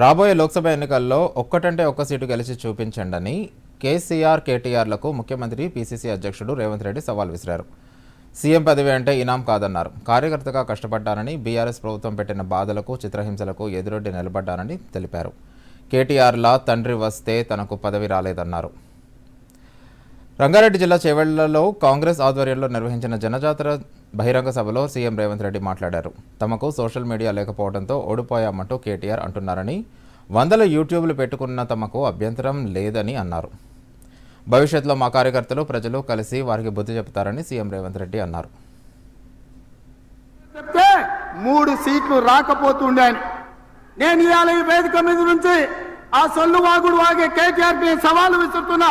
రాబోయే లోక్సభ ఎన్నికల్లో ఒక్కటంటే ఒక్క సీటు గెలిచి చూపించండని కేసీఆర్ కేటీఆర్లకు ముఖ్యమంత్రి పీసీసీ అధ్యక్షుడు రేవంత్ రెడ్డి సవాల్ విసిరారు. సీఎం పదవి అంటే ఇనాం కాదన్నారు. కార్యకర్తగా కష్టపడ్డానని బీఆర్ఎస్ ప్రభుత్వం పెట్టిన బాధలకు చిత్రహింసలకు ఎదురొడ్డి నిలబడ్డానని తెలిపారు. కేటీఆర్లా తండ్రి వస్తే తనకు పదవి రాలేదన్నారు. రంగారెడ్డి జిల్లా చేవెళ్ళలో కాంగ్రెస్ ఆధ్వర్యంలో నిర్వహించిన జనజాతర బహిరంగ సభలో సీఎం రేవంత్ రెడ్డి మాట్లాడారు. తమకు సోషల్ మీడియా లేకపోవడంతో ఓడిపోయామంటూ కేటీఆర్ అంటున్నారని వందల యూట్యూబ్లు పెట్టుకున్న తమకు అభ్యంతరం లేదని అన్నారు. భవిష్యత్తులో మా కార్యకర్తలు ప్రజలు కలిసి వారికి బుద్ధి చెబుతారని సీఎం రేవంత్ రెడ్డి అన్నారు. చెప్తే మూడు సీట్లు రాకపోతుండే నేను ఇవాళ ఈ వేదిక మీద నుంచి ఆ సొల్లు వాగుడు వాగే కేటీఆర్ సవాలు విసురుతున్నా.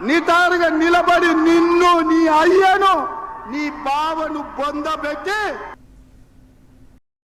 నిటారుగా నిలబడి నిన్ను నీ అయ్యను నీ బావను బొందబెట్టి